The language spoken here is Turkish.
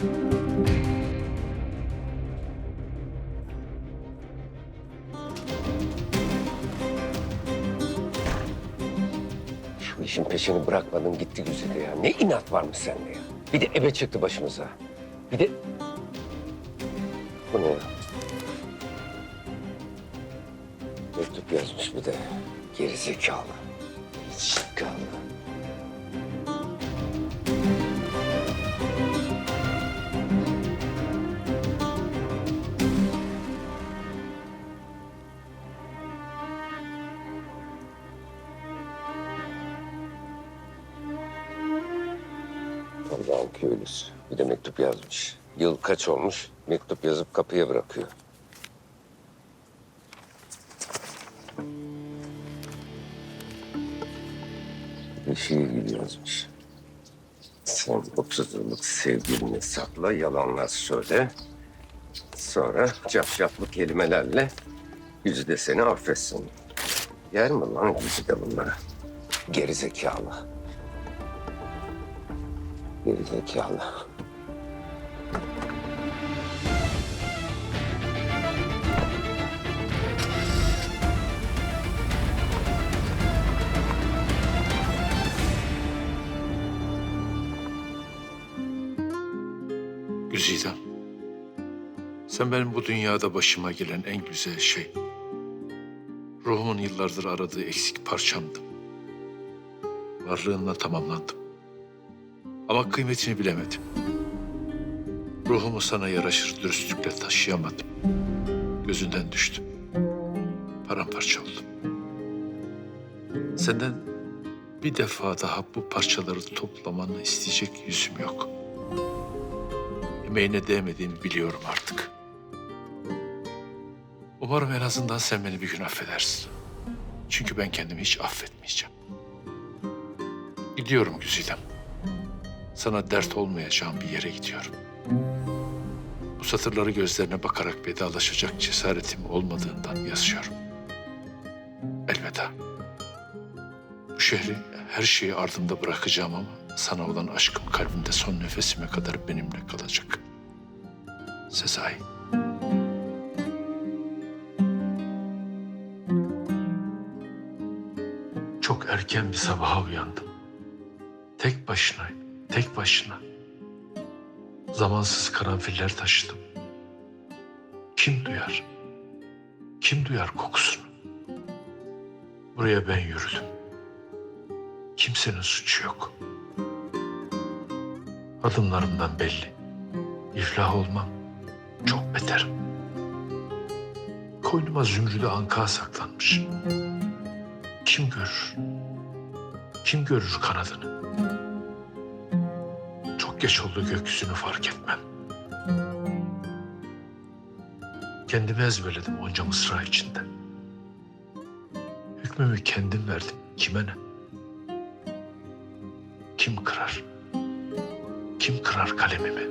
Şu işin peşini bırakmadın gitti güzide ya. Ne inat varmış sende ya. Bir de ebe çıktı başımıza. Bir de... Bu ne ya? Mektup yazmış bir de. Geri zekalı. Allah'ın köylüsü. Bir de mektup yazmış. Yıl kaç olmuş? Mektup yazıp kapıya bırakıyor. Şiir gibi yazmış. Sen 30 yıllık sevgilini sakla, yalanlar söyle. Sonra cafcaflı kelimelerle yüzü de seni affetsin. Yer mi lan yüzü de bunlara? Gerizekalı. Gerizekalı. Güzidem. Sen benim bu dünyada başıma gelen en güzel şey. Ruhumun yıllardır aradığı eksik parçamdın. Varlığınla tamamlandım. Ama kıymetini bilemedim. Ruhumu sana yaraşır dürüstlükle taşıyamadım. Gözünden düştüm. Paramparça oldum. Senden bir defa daha bu parçaları toplamanı isteyecek yüzüm yok. Emeğine değmediğimi biliyorum artık. Umarım en azından sen beni bir gün affedersin. Çünkü ben kendimi hiç affetmeyeceğim. Gidiyorum Güzidem. Sana dert olmayacağım bir yere gidiyorum. Bu satırları gözlerine bakarak vedalaşacak cesaretim olmadığından yazıyorum. Elveda. Bu şehri her şeyi ardımda bırakacağım ama sana olan aşkım kalbimde son nefesime kadar benimle kalacak. Sezai. Çok erken bir sabaha uyandım. Tek başına, tek başına. Zamansız karanfiller taşıdım. Kim duyar? Kim duyar kokusunu? Buraya ben yürüdüm. Kimsenin suçu yok. Adımlarımdan belli. İflah olmam. Çok beterim. Koynuma zümrüdü anka saklanmış. Kim görür? Kim görür kanadını? Geç oldu gökyüzünü fark etmem. Kendimi ezberledim onca mısra içinde. Hükmümü kendim verdim. Kime ne? Kim kırar? Kim kırar kalemimi?